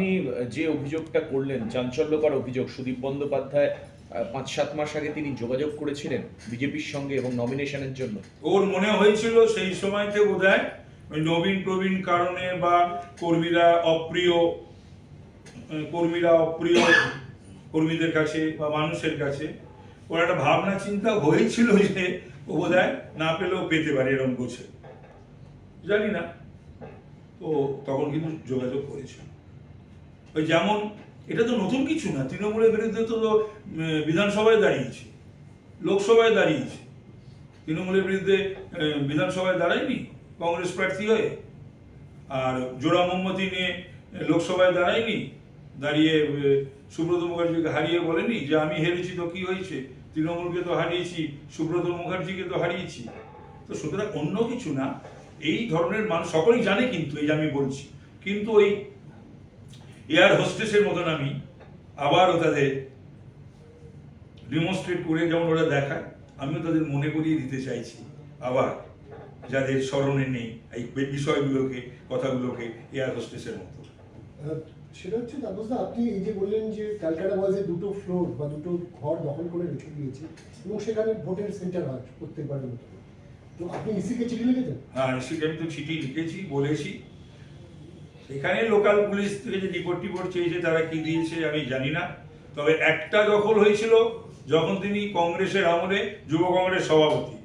আপনি যে অভিযোগটা করলেন, চাঞ্চল্যকর অভিযোগ, সুদীপ বন্দ্যোপাধ্যায় পাঁচ, সাত মাস আগে তিনি যোগাযোগ করেছিলেন বিজেপির সঙ্গে এবং নমিনেশনের জন্য। ওর মনে হয়েছিল সেই সময়তে বোধ হয় নবীন প্রবীণ কারণে বা কর্মীরা অপ্রিয় কর্মীরা অপ্রিয় কর্মীদের কাছে বা মানুষের কাছে, ওর একটা ভাবনা, চিন্তা হয়েছিল যে ও বোধ না পেলেও পেতে পারে এরকম গোছে। জানি না। তো তখন কিন্তু যোগাযোগ করেছিল। ওই যেমন, এটা তো নতুন কিছু না, তৃণমূলের বিরুদ্ধে তো বিধানসভায় দাঁড়িয়েছে, লোকসভায় দাঁড়িয়েছে। তৃণমূলের বিরুদ্ধে বিধানসভায় দাঁড়ায়নি, কংগ্রেস প্রার্থী হয়ে। আর জোড়া মোহাম্মতি নিয়ে লোকসভায় দাঁড়ায়নি, দাঁড়িয়ে সুব্রত মুখার্জিকে হারিয়ে বলেনি যে আমি হেরেছি তো কী হয়েছে? তৃণমূলকে তো হারিয়েছি, সুব্রত মুখার্জিকে তো হারিয়েছি। তো সুতরাং অন্য কিছু না, এই ধরনের মানুষ, সকলেই জানে কিন্তু, এই যে আমি বলছি। কিন্তু ওই এয়ার হোস্টেসের মতন আমি আবারও তাদের ডিমনস্ট্রেট করে যেমন ওরা দেখায় আমিও তাদের মনে করিয়ে দিতে চাইছি আবার যাদের স্মরণে নেই এই বিষয়গুলোকে কথাগুলোকে এয়ার হোস্টেসের মতো। সেটা হচ্ছে তাপসদা আপনি এই যে বললেন যে ক্যালকাটা বয়েজে দুটো ফ্লোর বা দুটো ঘর দখল করে রেখে দিয়েছে এবং সেখানে ভোটের সেন্টার হয় প্রত্যেকবারের মতো। তো আপনি ইসিকে চিঠি লিখেছেন? হ্যাঁ সেটা আমি তো চিঠি লিখেছি বলেছি। এখানে লোকাল পুলিশ থেকে যে রিপোর্ট টিপোর্ট চেয়েছে, তারা কি দিয়েছে আমি জানি না। তবে একটা দখল হয়েছিল যখন তিনি কংগ্রেসের আমলে যুব কংগ্রেস সভাপতি।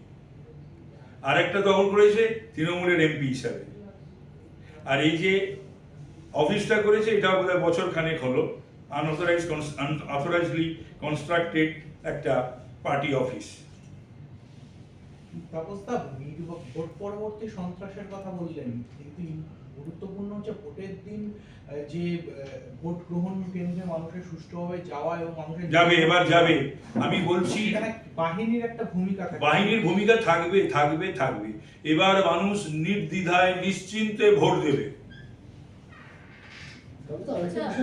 আর একটা দখল করেছে তৃণমূলের এমপি হিসাবে। আর এই যে অফিসটা করেছে, এটা বোধহয় বছর খানেক হলো। আনঅথরাইজ আনঅথরাইজলি কনস্ট্রাক্টেড একটা পার্টি অফিস নির্ব- ভোট পরবর্তী সন্ত্রাসের কথা বললেন, কিন্তু গুরুত্বপূর্ণ হচ্ছে ভোটের দিন যে ভোট গ্রহণ কেন্দ্রে মানুষের সুষ্ঠুভাবে যাওয়া এবং মানুষের যাবে এবার যাবে। আমি বলছি বাহিনীর একটা ভূমিকা থাকে। বাহিনীর ভূমিকা থাকবে থাকবে থাকবে। এবার মানুষ নির্দ্বিধায় নিশ্চিন্তে ভোট দেবে।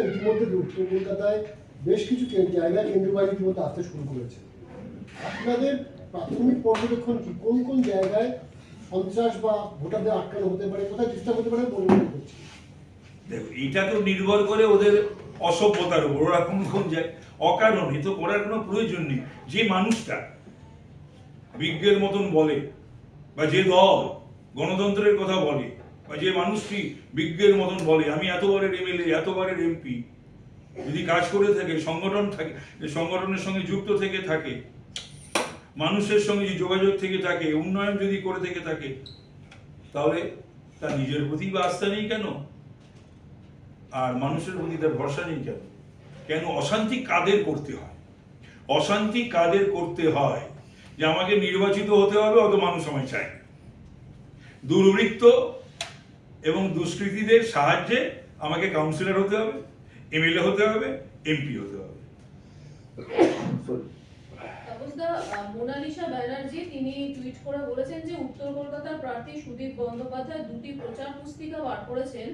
ইতিমধ্যে উত্তর কলকাতায় বেশ কিছু জায়গায় কেন্দ্রীয় বাহিনী ইতিমধ্যে আসতে শুরু করেছে। আপনাদের প্রাথমিক পর্যবেক্ষণ কি? কোন কোন জায়গায় সন্ত্রাস বা ভোটারদের আটকানো হতে পারে, কোথায় পারে বলে মনে করছি। দেখো, এটা তো নির্ভর করে ওদের অসভ্যতার উপর কোন যায় অকারণে তো করার কোনো প্রয়োজন নেই। যে মানুষটা বিজ্ঞের মতন বলে, বা যে দল গণতন্ত্রের কথা বলে, বা যে মানুষটি বিজ্ঞের মতন বলে, আমি এতবারের এমএলএ, এতবারের এমপি, যদি কাজ করে থাকে, সংগঠন থাকে, সংগঠনের সঙ্গে যুক্ত থেকে থাকে মানুষের সঙ্গে যদি যোগাযোগ থেকে থাকে, উন্নয়ন যদি করে থেকে থাকে, তাহলে তার নিজের প্রতি বা আস্থা নেই কেন? আর মানুষের প্রতি তার ভরসা নেই কেন? কেন অশান্তি কাদের করতে হয়? অশান্তি কাদের করতে হয়? যে আমাকে নির্বাচিত হতে হবে, অত মানুষ আমায় চায়। দুর্বৃত্ত এবং দুষ্কৃতীদের সাহায্যে আমাকে কাউন্সিলর হতে হবে এমএলএ হতে হবে এমপি হতে হবে। মোনালিসা ব্যানার্জি তিনি টুইট করে বলেছেন যে উত্তর কলকাতার প্রার্থী সুদীপ বন্দ্যোপাধ্যায় দুটি প্রচার পুস্তিকা বার করেছেন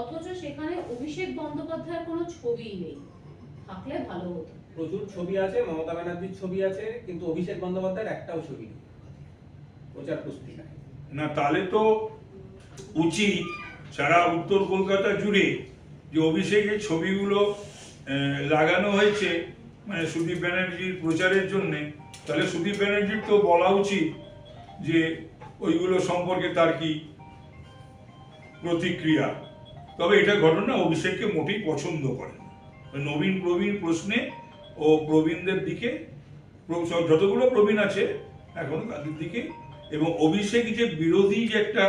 অথচ সেখানে অভিষেক বন্দ্যোপাধ্যায়ের কোনো ছবিই নেই। থাকলে ভালো হতো। প্রচুর ছবি আছে মমতা ব্যানার্জির ছবি আছে কিন্তু অভিষেক বন্দ্যোপাধ্যায়ের একটাও ছবি নেই। প্রচার পুস্তিকায় না তাহলে তো উচিত সারা উত্তর কলকাতা জুড়ে যে অভিষেকের ছবিগুলো লাগানো হয়েছে মানে সুদীপ ব্যানার্জির প্রচারের জন্য, তাহলে সুদীপ ব্যানার্জির তো বলা উচিত যে ওইগুলো সম্পর্কে তার কি প্রতিক্রিয়া। তবে এটা ঘটনা অভিষেককে মোটেই পছন্দ করে নবীন প্রবীণ প্রশ্নে ও প্রবীণদের দিকে, যতগুলো প্রবীণ আছে এখন তাদের দিকে, এবং অভিষেক যে বিরোধী যে একটা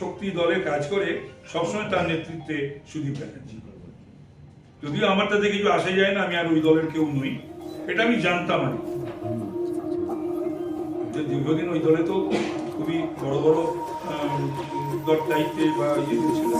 শক্তি দলে কাজ করে, সবসময় তার নেতৃত্বে সুদীপ ব্যানার্জি। যদিও আমার তাতে কিছু আসে যায় না আমি আর ওই দলের কেউ নই এটা আমি জানতাম আর। যে দীর্ঘদিন ওই দলে তো খুবই বড় বড় দল দায়িত্বে বা ইয়ে ছিল।